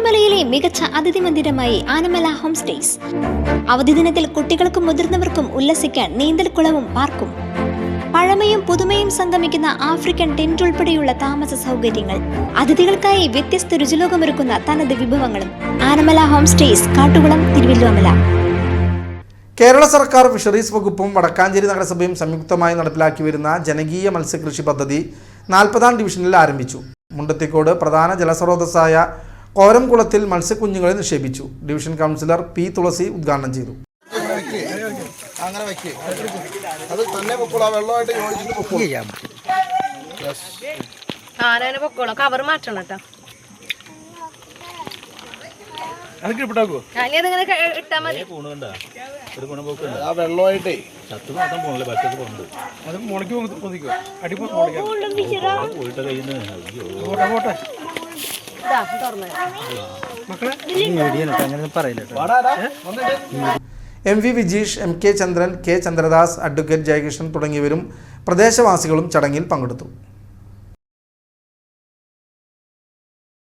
തിരുവോമലയിലെ മികച്ച അതിഥി മന്ദിരമായി Anamala home stays. അവധി ദിനത്തിൽ കുട്ടികൾക്കും മുതിർന്നവർക്കും ഉല്ലസിക്കാൻ നീന്തൽക്കുളവും പാർക്കും. പഴമയും പുതുമയും സംഗമിക്കുന്ന ആഫ്രിക്കൻ ടെന്റ് ഉൾപ്പെടെയുള്ള താമസ സൗകര്യങ്ങൾ അതിഥികൾക്കായി വ്യത്യസ്ത രുചിലോകമൊരുക്കുന്ന തനത് വിഭവങ്ങളും. Anamala home stays Kattukulam Thiruvalluvamala. Kerala സർക്കാർ ഫിഷറീസ് വകുപ്പും വടക്കാഞ്ചേരി നഗരസഭയും സംയുക്തമായി നടപ്പിലാക്കി വരുന്ന ജനകീയ മത്സ്യകൃഷി പദ്ധതി നാൽപ്പതാം ഡിവിഷനിൽ ആരംഭിച്ചു. മുണ്ടത്തിക്കോട് പ്രധാന ജലസ്രോതസ്സായ കോരംകുളത്തിൽ മത്സ്യക്കുഞ്ഞുങ്ങളെ നിക്ഷേപിച്ചു ഡിവിഷൻ കൗൺസിലർ പി തുളസി ഉദ്ഘാടനം ചെയ്തു അങ്ങനെ വെക്ക് അത് തന്നെ പൊക്കോളൂ ആ വെള്ളമായിട്ട് യോജിച്ചിട്ട് പൊക്കോളൂ ആനേനെ പൊക്കോളാം കവർ മാറ്റണം കേട്ടോ ആ വെള്ളമായിട്ടേ ചത്ത് മാത്രം പോകുന്നുണ്ട് അത് മുളയ്ക്ക് പോയിട്ട് M V Vijeesh M K Chandran K Chandradas advocate Jayakrishnan തുടങ്ങിയവരും പ്രദേശവാസികളും ചടങ്ങിൽ പങ്കെടുത്തു.